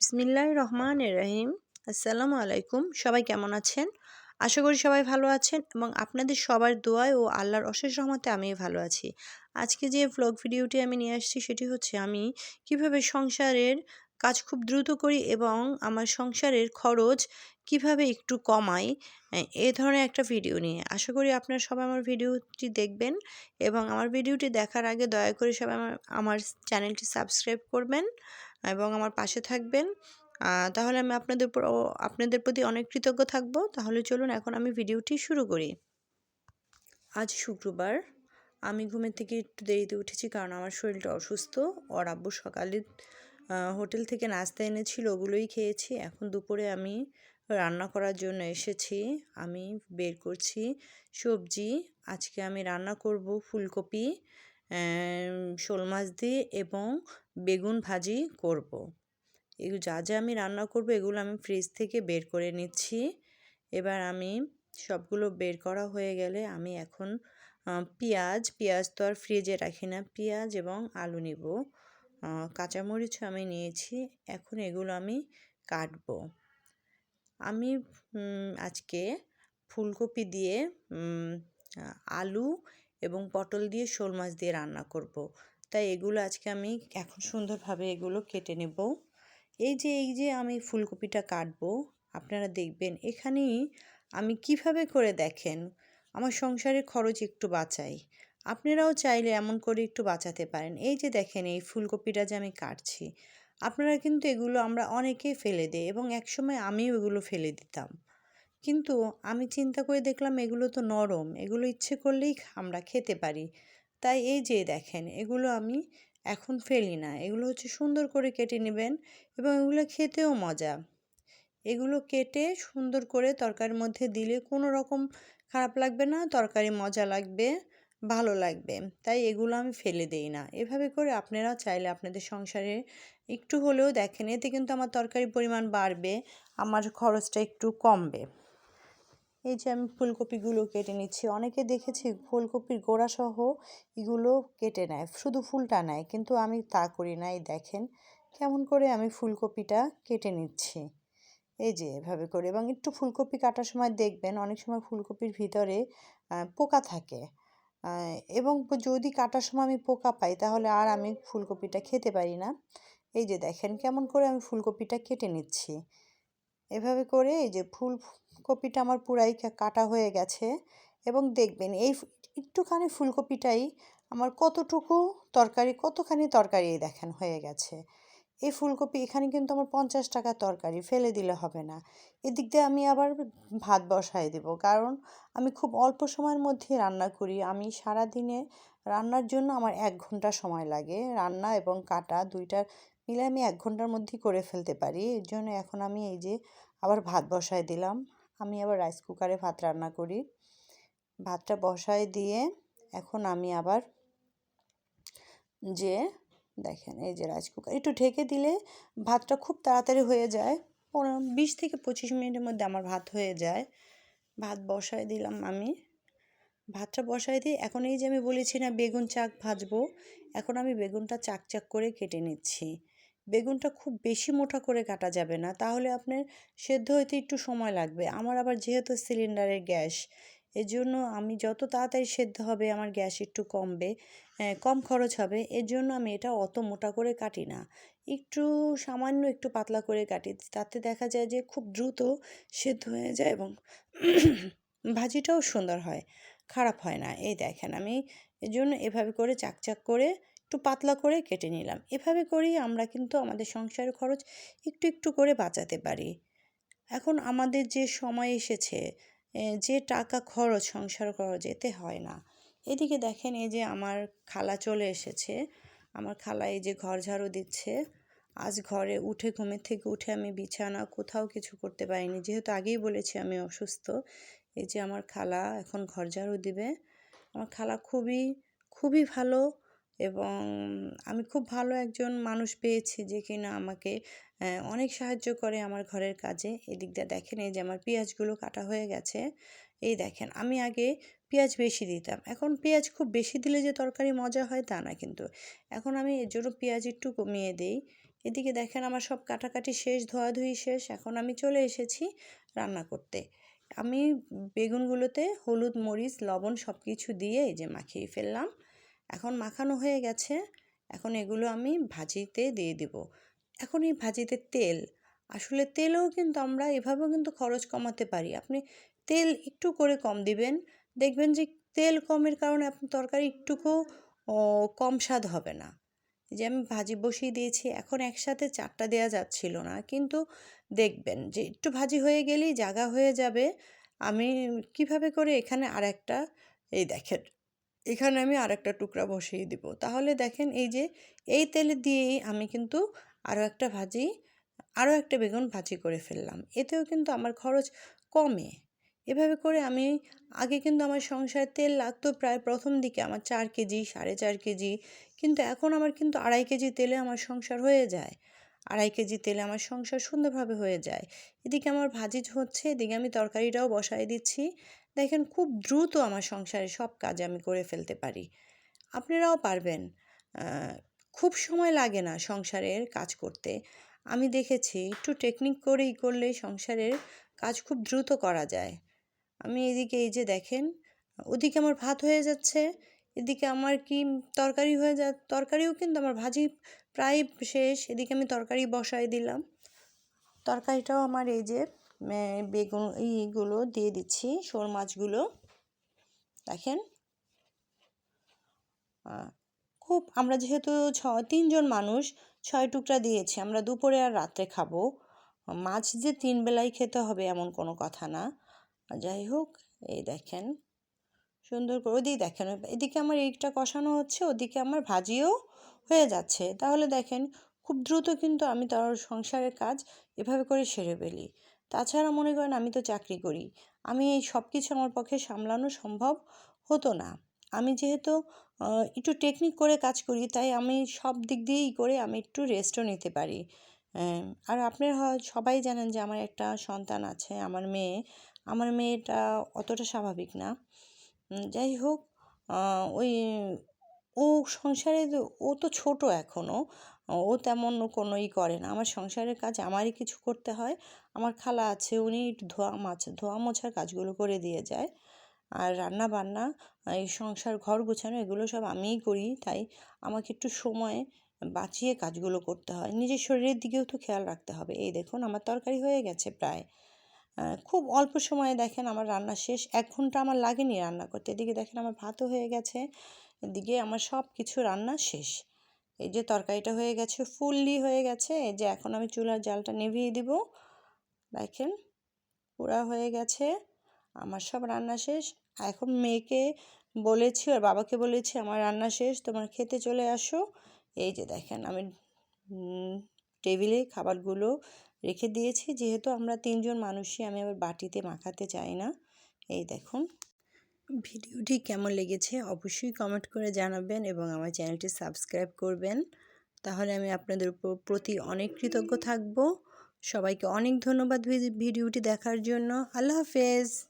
বিসমিল্লাহ রহমান রহিম। আসসালামু আলাইকুম। সবাই কেমন আছেন? আশা করি সবাই ভালো আছেন এবং আপনাদের সবার দোয়ায় ও আল্লাহর অশেষ রহমতে আমি ভালো আছি। আজকে যে ভ্লগ ভিডিওটি আমি নিয়ে আসছি সেটি হচ্ছে আমি কীভাবে সংসারের কাজ খুব দ্রুত করি এবং আমার সংসারের খরচ কীভাবে একটু কমাই, এ ধরনের একটা ভিডিও নিয়ে। আশা করি আপনারা সবাই আমার ভিডিওটি দেখবেন এবং আমার ভিডিওটি দেখার আগে দয়া করে সবাই আমার আমার চ্যানেলটি সাবস্ক্রাইব করবেন। এবং আমার পাশে থাকবেন। তাহলে আমি আপনাদের আপনাদের প্রতি অনেক কৃতজ্ঞ থাকব। তাহলে চলুন এখন আমি ভিডিওটি শুরু করি। আজ শুক্রবার। আমি ঘুমের থেকে একটু দেরিতে উঠেছি কারণ আমার শরীরটা অসুস্থ। ওর আব্বু সকালে হোটেল থেকে নাস্তা এনেছিল, ওগুলোই খেয়েছি। এখন দুপুরে আমি রান্না করার জন্য এসেছি। আমি বের করছি সবজি। আজকে আমি রান্না করব ফুলকপি। শোল মাছ দিয়ে এবং বেগুন ভাজি করব। এগুলো যা যা আমি রান্না করব, এগুলো আমি ফ্রিজ থেকে বের করে নিচ্ছি। এবার আমি সবগুলো বের করা হয়ে গেলে আমি এখন পেঁয়াজ পেঁয়াজ তো আর ফ্রিজে রাখি না, পেঁয়াজ এবং আলু নিব। কাঁচামরিচও আমি নিয়েছি, এখন এগুলো আমি কাটবো। আমি আজকে ফুলকপি দিয়ে আলু এবং পটল দিয়ে শোল মাছ দিয়ে রান্না করব। তাই এগুলো আজকে আমি এখন সুন্দরভাবে এগুলো কেটে নেব। এই যে এই যে আমি ফুলকপিটা কাটবো, আপনারা দেখবেন এখানেই আমি কীভাবে করে দেখেন? আমার সংসারের খরচ একটু বাঁচাই। আপনারাও চাইলে এমন করে একটু বাঁচাতে পারেন। এই যে দেখেন, এই ফুলকপিটা যে আমি কাটছি, আপনারা কিন্তু এগুলো আমরা অনেকেই ফেলে দিই এবং একসময় আমিও এগুলো ফেলে দিতাম। কিন্তু আমি চিন্তা করে দেখলাম এগুলো তো নরম, এগুলো ইচ্ছে করলেই আমরা খেতে পারি। তাই এই যে দেখেন, এগুলো আমি এখন ফেলি না। এগুলো হচ্ছে সুন্দর করে কেটে নেবেন এবং এগুলো খেতেও মজা। এগুলো কেটে সুন্দর করে তরকারির মধ্যে দিলে কোনো রকম খারাপ লাগবে না, তরকারি মজা লাগবে, ভালো লাগবে। তাই এগুলো আমি ফেলে দেই না। এভাবে করে আপনারা চাইলে আপনাদের সংসারে একটু হলেও দেখেন, এতে কিন্তু আমার তরকারির পরিমাণ বাড়বে, আমার খরচটা একটু কমবে। এই যে আমি ফুলকপিগুলো কেটে নিচ্ছি। অনেকে দেখেছি ফুলকপির গোড়াসহ এগুলো কেটে নেয়। শুধু ফুলটা নেয়, কিন্তু আমি তা করি না। এই দেখেন, কেমন করে আমি ফুলকপিটা কেটে নিচ্ছি। এই যে এভাবে করে। এবং একটু ফুলকপি কাটার সময় দেখবেন, অনেক সময় ফুলকপির ভিতরে পোকা থাকে। এবং যদি কাটার সময় আমি পোকা পাই, তাহলে আর আমি ফুলকপিটা খেতে পারি না। এই যে দেখেন, কেমন করে আমি ফুলকপিটা কেটে নিচ্ছি। এভাবে করে এই যে ফুলকপিটা আমার পুরাই কাটা হয়ে গেছে। এবং দেখবেন এই একটুখানি ফুলকপিটাই আমার কতটুকু তরকারি, কতখানি তরকারি দেখেন হয়ে গেছে। এই ফুলকপি এখানে কিন্তু আমার পঞ্চাশ টাকা তরকারি, ফেলে দিলে হবে না। এদিক দিয়ে আমি আবার ভাত বসাই দেব। কারণ আমি খুব অল্প সময়ের মধ্যে রান্না করি। আমি সারা দিনে রান্নার জন্য আমার এক ঘণ্টা সময় লাগে। রান্না এবং কাটা দুইটার মিলে আমি এক ঘণ্টার মধ্যেই করে ফেলতে পারি। এর জন্য এখন আমি এই যে আবার ভাত বসায় দিলাম। আমি আবার রাইস কুকারে ভাত রান্না করি। ভাতটা বসায় দিয়ে এখন আমি আবার যে, দেখেন এই যে রাইস কুকার একটু ঢেকে দিলে ভাতটা খুব তাড়াতাড়ি হয়ে যায়। পনেরো, বিশ থেকে পঁচিশ মিনিটের মধ্যে আমার ভাত হয়ে যায়। ভাত বসায় দিলাম আমি। ভাতটা বসাই দিই এখন এই যে আমি বলেছি না বেগুন চাক ভাজবো, এখন আমি বেগুনটা চাক চাক করে কেটে নিচ্ছি। বেগুনটা খুব বেশি মোটা করে কাটা যাবে না। তাহলে আপনার সেদ্ধ হইতে একটু সময় লাগবে। আমার আবার যেহেতু সিলিন্ডারের গ্যাস এর জন্য আমি যত তাড়াতাড়ি সেদ্ধ হবে আমার গ্যাস একটু কমবে কম খরচ হবে। এর জন্য আমি এটা অত মোটা করে কাটি না। একটু সামান্য একটু পাতলা করে কাটি। তাতে দেখা যায় যে খুব দ্রুত সেদ্ধ হয়ে যায় এবং ভাজিটাও সুন্দর হয়, খারাপ হয় না। এই দেখেন আমি এর জন্য এভাবে করে চাকচাক করে একটু পাতলা করে কেটে নিলাম। এভাবে করেই আমরা কিন্তু আমাদের সংসারের খরচ একটু একটু করে বাঁচাতে পারি। এখন আমাদের যে সময় এসেছে যে টাকা খরচ সংসার খরচ এতে হয় না। এদিকে দেখেন এই যে আমার খালা চলে এসেছে। আমার খালা এই যে ঘর ঝাড়ু দিচ্ছে। আজ ঘরে উঠে, ঘুমের থেকে উঠে আমি বিছানা কোথাও কিছু করতে পারিনি। যেহেতু আগেই বলেছি আমি অসুস্থ, এই যে আমার খালা এখন ঘর ঝাড়ু দিবে। আমার খালা খুবই খুবই ভালো এবং আমি খুব ভালো একজন মানুষ পেয়েছি যে কিনা আমাকে অনেক সাহায্য করে আমার ঘরের কাজে। এদিক দিয়ে দেখেন এই যে আমার পেঁয়াজগুলো কাটা হয়ে গেছে। এই দেখেন, আমি আগে পেঁয়াজ বেশি দিতাম। এখন পেঁয়াজ খুব বেশি দিলে যে তরকারি মজা হয় তা না কিন্তু। এখন আমি এর জন্য পেঁয়াজ একটু কমিয়ে দিই। এদিকে দেখেন আমার সব কাটাকাটি শেষ, ধোয়াধুয়ি শেষ। এখন আমি চলে এসেছি রান্না করতে। আমি বেগুনগুলোতে হলুদ, মরিচ, লবণ সব কিছু দিয়ে এই যে মাখিয়ে ফেললাম। এখন মাখানো হয়ে গেছে। এখন এগুলো আমি ভাজিতে দিয়ে দিব। এখন এই ভাজিতে তেল, আসলে তেলেও কিন্তু আমরা এভাবেও কিন্তু খরচ কমাতে পারি। আপনি তেল একটু করে কম দিবেন, দেখবেন যে তেল কমের কারণে আপনার তরকারি একটুকু কম স্বাদ হবে না। যে আমি ভাজি বসিয়ে দিয়েছি, এখন একসাথে চারটা দেওয়া যাচ্ছিল না, কিন্তু দেখবেন যে একটু ভাজি হয়ে গেলেই জাগা হয়ে যাবে। আমি কীভাবে করে এখানে আর একটা এই দেখেন। এখানে আমি আর একটা টুকরা বসিয়ে দিব। তাহলে দেখেন এই যে, এই তেলে দিয়েই আমি কিন্তু আরও একটা ভাজি আরও একটা বেগুন ভাজি করে ফেললাম। এতেও কিন্তু আমার খরচ কমে। এভাবে করে আমি আগে কিন্তু আমার সংসারে তেল লাগতো প্রায় প্রথম দিকে আমার চার কেজি, সাড়ে চার কেজি, কিন্তু এখন আমার কিন্তু আড়াই কেজি তেলে আমার সংসার হয়ে যায়। আড়াই কেজি তেলে আমার সংসার সুন্দরভাবে হয়ে যায়। এদিকে আমার ভাজি হচ্ছে, এদিকে আমি তরকারিটাও বসাই দিচ্ছি। দেখেন খুব দ্রুত আমার সংসারে সব কাজ আমি করে ফেলতে পারি। আপনারাও পারবেন। খুব সময় লাগে না সংসারের কাজ করতে। আমি দেখেছি একটু টেকনিক করেই করলে সংসারের কাজ খুব দ্রুত করা যায়। আমি এদিকে এই যে দেখেন, ওদিকে আমার ভাত হয়ে যাচ্ছে। এদিকে আমার কি তরকারি হয়ে যা, তরকারিও কিন্তু আমার ভাজি প্রায় শেষ, এদিকে আমি তরকারি বসাই দিলাম। তরকারিটাও আমার এই যে বেগুন এইগুলো দিয়ে দিচ্ছি, শোল মাছগুলো। দেখেন। খুব, আমরা যেহেতু ছ তিনজন মানুষ, ছয় টুকরা দিয়েছি, আমরা দুপুরে আর রাত্রে খাব। মাছ যে তিন বেলায় খেতে হবে এমন কোনো কথা না। যাই হোক, এই দেখেন। সুন্দর করে, ওদিকে দেখেন, এদিকে আমার এইটা কষানো হচ্ছে, ওদিকে আমার ভাজিও হয়ে যাচ্ছে। তাহলে দেখেন, খুব দ্রুত কিন্তু আমি তার সংসারের কাজ এভাবে করে সেরে ফেলি। তাছাড়া মনে করেন আমি তো চাকরি করি, আমি এই সব কিছু আমার পক্ষে সামলানো সম্ভব হতো না। আমি যেহেতু একটু টেকনিক করে কাজ করি, তাই আমি সব দিক দিয়েই করে আমি একটু রেস্টও নিতে পারি। আর আপনার সবাই জানেন যে আমার একটা সন্তান আছে, আমার মেয়ে। আমার মেয়েটা অতটা স্বাভাবিক না। যাই হোক ওই ও সংসারে ও তো ছোট এখনও ও তেমন কোনো ই করে না। আমার সংসারের কাজ আমারই কিছু করতে হয়। আমার খালা আছে, উনি ধোয়া মাছ, ধোয়া মোছার কাজগুলো করে দিয়ে যায়। আর রান্না বান্না, এই সংসার ঘর গোছানো, এগুলো সব আমিই করি। তাই আমাকে একটু সময় বাঁচিয়ে কাজগুলো করতে হয়। নিজের শরীরের দিকেও তো খেয়াল রাখতে হবে। এই দেখুন, আমার তরকারি হয়ে গেছে প্রায়। খুব অল্প সময়ে দেখেন আমার রান্না শেষ। এক ঘণ্টা আমার লাগেনি রান্না করতে। এদিকে দেখেন আমার ভাতও হয়ে গেছে। এদিকে আমার সব কিছু রান্না শেষ। এই যে তরকারিটা হয়ে গেছে, ফুললি হয়ে গেছে। এই যে এখন আমি চুলার জালটা নিভিয়ে দিব। দেখেন, পুরা হয়ে গেছে। আমার সব রান্না শেষ। এখন মেয়েকে বলেছি আর বাবাকে বলেছি, আমার রান্না শেষ, তোমার খেতে চলে আসো। এই যে দেখেন আমি টেবিলে খাবারগুলো রেখে দিয়েছি। যেহেতু আমরা তিনজন মানুষই, আমি আবার বাটিতে মাখাতে চাই না। এই দেখুন। ভিডিওটি কেমন লেগেছে অবশ্যই কমেন্ট করে জানাবেন এবং আমার চ্যানেলটি সাবস্ক্রাইব করবেন। তাহলে আমি আপনাদের উপর প্রতি অনেক কৃতজ্ঞ থাকব। সবাইকে অনেক ধন্যবাদ ভিডিওটি দেখার জন্য। আল্লাহ হাফেজ।